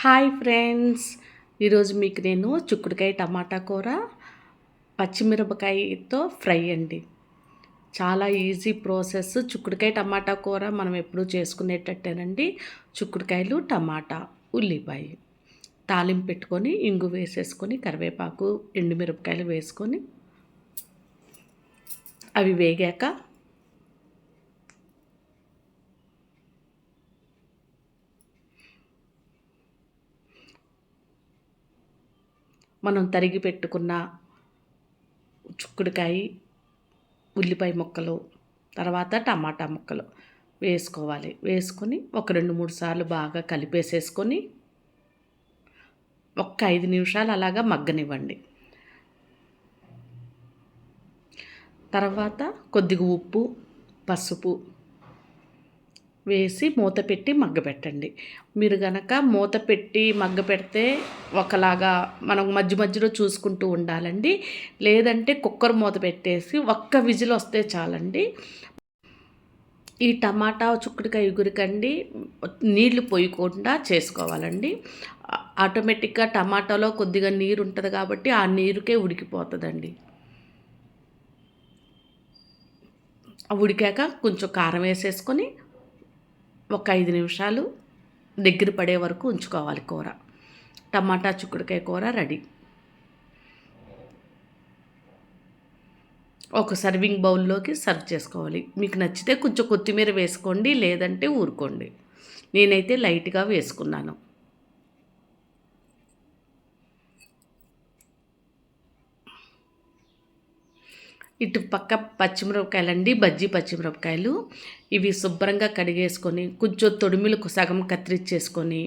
Hi friends. ఈరోజు మీకు నేను చిక్కుడుకాయ టమాటా కూర పచ్చిమిరపకాయతో ఫ్రై అండి. చాలా ఈజీ ప్రాసెస్. చిక్కుడుకాయ టమాటా కూర మనం ఎప్పుడూ చేసుకునేటట్టేనండి. చిక్కుడుకాయలు టమాటా ఉల్లిపాయ. తాలింపు పెట్టుకొని ఇంగు వేసేసుకొని కరివేపాకు ఎండుమిరపకాయలు వేసుకొని అవి వేగాక మనం తరిగి పెట్టుకున్న చుక్కుడుకాయ ఉల్లిపాయ ముక్కలు తర్వాత టమాటా ముక్కలు వేసుకోవాలి. వేసుకొని ఒక రెండు మూడు సార్లు బాగా కలిపేసేసుకొని ఒక్క ఐదు నిమిషాలు అలాగా మగ్గనివ్వండి. తర్వాత కొద్దిగా ఉప్పు పసుపు వేసి మూత పెట్టి మగ్గపెట్టండి మీరు గనక మూత పెట్టి మగ్గ పెడితే ఒకలాగా మనం మధ్య మధ్యలో చూసుకుంటూ ఉండాలండి. లేదంటే కుక్కర్ మూత పెట్టేసి ఒక్క విజిల్ వస్తే చాలండి. ఈ టమాటా చుక్కుడుకాయ ఎగురికండి నీళ్ళు పోయకుండా చేసుకోవాలండి. ఆటోమేటిక్గా టమాటాలో కొద్దిగా నీరు ఉంటుంది కాబట్టి ఆ నీరుకే ఉడికిపోతుందండి. ఉడికాక కొంచెం కారం వేసేసుకొని ఒక ఐదు నిమిషాలు దగ్గర పడే వరకు ఉంచుకోవాలి కూర. టమాటా చుక్కుడుకాయ కూర రెడీ. ఒక సర్వింగ్ బౌల్లోకి సర్వ్ చేసుకోవాలి. మీకు నచ్చితే కొంచెం కొత్తిమీర వేసుకోండి లేదంటే ఊరుకోండి. నేనైతే లైట్గా వేసుకున్నాను. ఇటు పక్క పచ్చిమిరపకాయలు అండి బజ్జీ పచ్చిమిరపకాయలు. ఇవి శుభ్రంగా కడిగేసుకొని కొంచెం తొడిమిలకు సగం కత్తిరించేసుకొని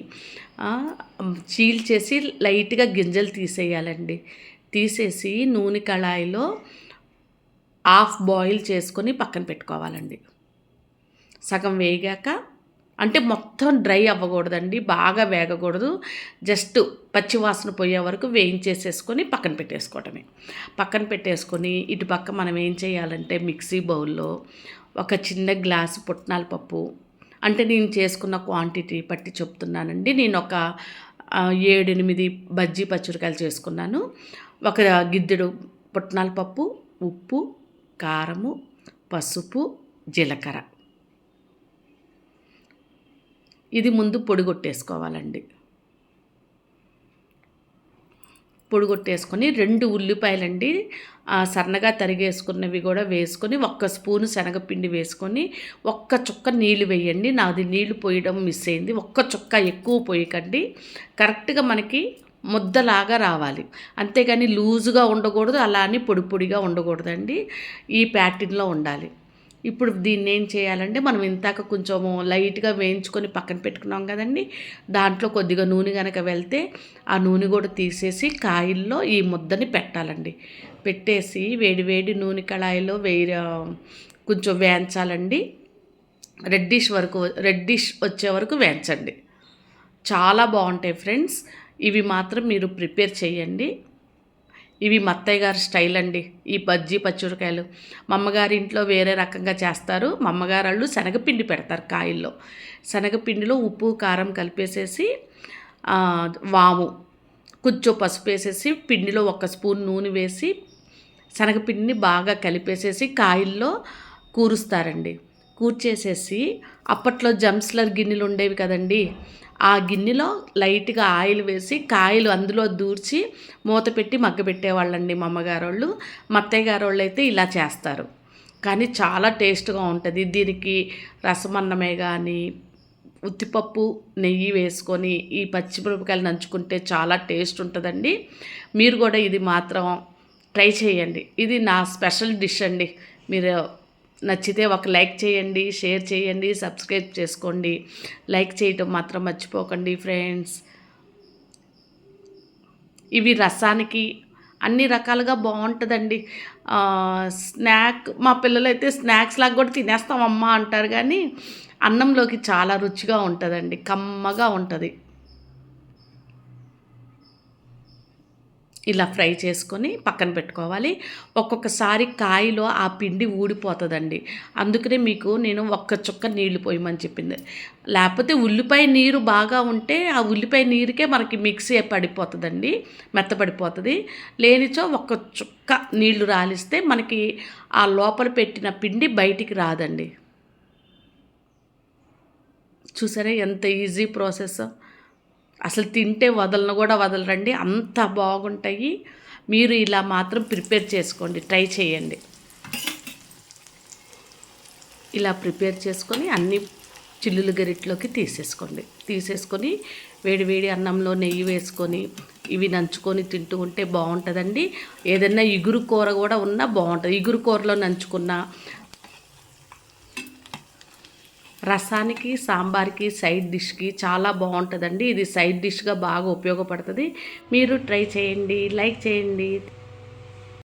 చీల్చేసి లైట్గా గింజలు తీసేయాలండి. తీసేసి నూనె కళాయిలో హాఫ్ బాయిల్ చేసుకొని పక్కన పెట్టుకోవాలండి. సగం వేగాక అంటే మొత్తం డ్రై అవ్వకూడదండి బాగా వేగకూడదు. జస్ట్ పచ్చివాసన పోయే వరకు వేయించేసేసుకొని పక్కన పెట్టేసుకోవటమే. పక్కన పెట్టేసుకొని ఇటు పక్క మనం ఏం చేయాలంటే మిక్సీ బౌల్లో ఒక చిన్న గ్లాసు పుట్నాల పప్పు అంటే నేను చేసుకున్న క్వాంటిటీ పట్టి చెప్తున్నానండి. నేను ఒక ఏడెనిమిది బజ్జీ పచ్చిమిరకాయలు చేసుకున్నాను. ఒక గిద్దెడు పుట్నాల పప్పు ఉప్పు కారము పసుపు జీలకర్ర. ఇది ముందు పొడిగొట్టేసుకోవాలండి పొడిగొట్టేసుకొని రెండు ఉల్లిపాయలండి సన్నగా తరిగేసుకున్నవి కూడా వేసుకొని ఒక్క స్పూను శనగపిండి వేసుకొని ఒక్క చుక్క నీళ్ళు వేయండి. నాది నీళ్ళు పోయడం మిస్ అయింది. ఒక్క చుక్క ఎక్కువ పోయకండి. కరెక్ట్గా మనకి ముద్దలాగా రావాలి. అంతేగాని లూజుగా ఉండకూడదు అలా అని పొడి పొడిగా ఉండకూడదండి. ఈ ప్యాటర్న్లో ఉండాలి. ఇప్పుడు దీన్ని ఏం చేయాలంటే మనం ఇంతాక కొంచెము లైట్గా వేయించుకొని పక్కన పెట్టుకున్నాం కదండి. దాంట్లో కొద్దిగా నూనె కనుక వెళ్తే ఆ నూనె కూడా తీసేసి కాయల్లో ఈ ముద్దని పెట్టాలండి. పెట్టేసి వేడి వేడి నూనె కళాయిలో వేయ కొంచెం వేయించాలండి. రెడ్డిష్ వరకు రెడ్డిష్ వచ్చే వరకు వేయించండి. చాలా బాగుంటాయి ఫ్రెండ్స్. ఇవి మాత్రం మీరు ప్రిపేర్ చేయండి. ఇవి మత్తయ్య గారి స్టైల్ అండి. ఈ బజ్జీ పచ్చిమిరకాయలు మా అమ్మగారి ఇంట్లో వేరే రకంగా చేస్తారు. మా అమ్మగారు వాళ్ళు శనగపిండి పెడతారు కాయల్లో. శనగపిండిలో ఉప్పు కారం కలిపేసేసి వాము కొంచెం పసుపు వేసేసి పిండిలో ఒక స్పూన్ నూనె వేసి శనగపిండిని బాగా కలిపేసేసి కాయల్లో కూరుస్తారండి. కూర్చేసేసి అప్పట్లో జంస్లర్ గిన్నెలు ఉండేవి కదండి. ఆ గిన్నెలో లైట్గా ఆయిల్ వేసి కాయలు అందులో దూర్చి మూత పెట్టి మగ్గబెట్టేవాళ్ళండి మా అమ్మగారు వాళ్ళు మా అత్తయ్య గారు వాళ్ళు అయితే ఇలా చేస్తారు. కానీ చాలా టేస్ట్గా ఉంటుంది. దీనికి రసమన్నమే కానీ ఉత్తిపప్పు నెయ్యి వేసుకొని ఈ పచ్చిమిరపకాయలు నంచుకుంటే చాలా టేస్ట్ ఉంటుందండి. మీరు కూడా ఇది మాత్రం ట్రై చేయండి. ఇది నా స్పెషల్ డిష్ అండి. మీరు నచ్చితే ఒక లైక్ చేయండి షేర్ చేయండి సబ్స్క్రైబ్ చేసుకోండి. లైక్ చేయటం మాత్రం మర్చిపోకండి ఫ్రెండ్స్. ఇవి రసానికి అన్ని రకాలుగా బాగుంటుందండి. స్నాక్ మా పిల్లలైతే స్నాక్స్ లాగా కూడా తినేస్తాం అమ్మ అంటారు కానీ అన్నంలోకి చాలా రుచిగా ఉంటుందండి. కమ్మగా ఉంటుంది. ఇలా ఫ్రై చేసుకొని పక్కన పెట్టుకోవాలి. ఒక్కొక్కసారి కాయలో ఆ పిండి ఊడిపోతుందండి. అందుకనే మీకు నేను ఒక్క చుక్క నీళ్ళు పోయమని చెప్పింది. లేకపోతే ఉల్లిపాయ నీరు బాగా ఉంటే ఆ ఉల్లిపాయ నీరుకే మనకి మిక్సీ పడిపోతుందండి మెత్తపడిపోతుంది. లేనిచో ఒక్క చుక్క నీళ్ళు రాలిస్తే మనకి ఆ లోపల పెట్టిన పిండి బయటికి రాదండి. చూసారా ఎంత ఈజీ ప్రాసెస్? అసలు తింటే వదలను కూడా వదలరండి. అంత బాగుంటాయి. మీరు ఇలా మాత్రం ప్రిపేర్ చేసుకోండి. ట్రై చేయండి. ఇలా ప్రిపేర్ చేసుకొని అన్ని చిల్లులు గరిట్లోకి తీసేసుకోండి. తీసేసుకొని వేడి వేడి అన్నంలో నెయ్యి వేసుకొని ఇవి నంచుకొని తింటూ ఉంటే బాగుంటుందండి. ఏదైనా ఇగురు కూర కూడా ఉన్నా బాగుంటుంది. ఇగురు కూరలో నంచుకున్న రసానికి సాంబార్కి సైడ్ డిష్కి చాలా బాగుంటుందండి. ఇది సైడ్ డిష్గా బాగా ఉపయోగపడుతుంది. మీరు ట్రై చేయండి లైక్ చేయండి.